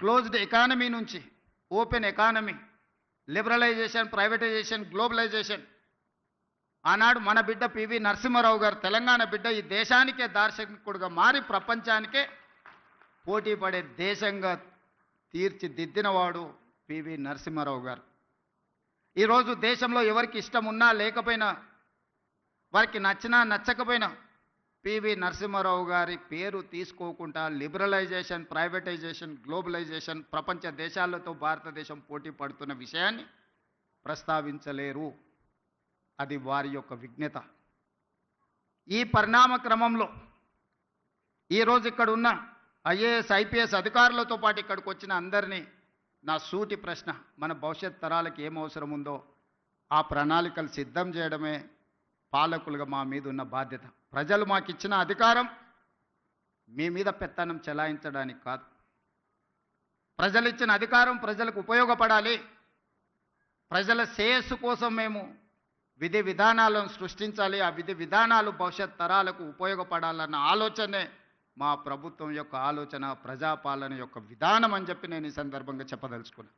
Closed economy నుంచి open economy liberalisation privatisation globalisation ఆనాడు మన బిడ్డ పివి నరసింహారావు గారు తెలంగాణ బిడ్డ ఈ దేశానికే దార్శనికుడుగా మారి ప్రపంచానికే పోటీ పడే దేశంగా తీర్చిదిద్దినవాడు పివి నరసింహారావు గారు. ఈరోజు దేశంలో ఎవరికి ఇష్టం ఉన్నా లేకపోయినా వారికి నచ్చినా నచ్చకపోయినా పివి నరసింహారావు గారి పేరు తీసుకోకుండా లిబరలైజేషన్ ప్రైవేటైజేషన్ గ్లోబలైజేషన్ ప్రపంచ దేశాలతో భారతదేశం పోటీ పడుతున్న విషయాన్ని ప్రస్తావించలేరు. అది వారి యొక్క విజ్ఞత. ఈ పరిణామ క్రమంలో ఈరోజు ఇక్కడ ఉన్న ఐఏఎస్ ఐపీఎస్ అధికారులతో పాటు ఇక్కడికి వచ్చిన అందరినీ నా సూటి ప్రశ్న మన భవిష్యత్ తరాలకు ఏం అవసరం ఉందో ఆ ప్రణాళికలు సిద్ధం చేయడమే పాలకులుగా మా మీద ఉన్న బాధ్యత. ప్రజలు మాకు ఇచ్చిన అధికారం మీ మీద పెత్తనం చెలాయించడానికి కాదు. ప్రజలు ఇచ్చిన అధికారం ప్రజలకు ఉపయోగపడాలి. ప్రజల శ్రేయస్సు కోసం మేము విధి విధానాలను సృష్టించాలి. ఆ విధి విధానాలు భవిష్యత్ తరాలకు ఉపయోగపడాలన్న ఆలోచనే మా ప్రభుత్వం యొక్క ఆలోచన ప్రజాపాలన యొక్క విధానం అని చెప్పి నేను ఈ సందర్భంగా చెప్పదలుచుకున్నాను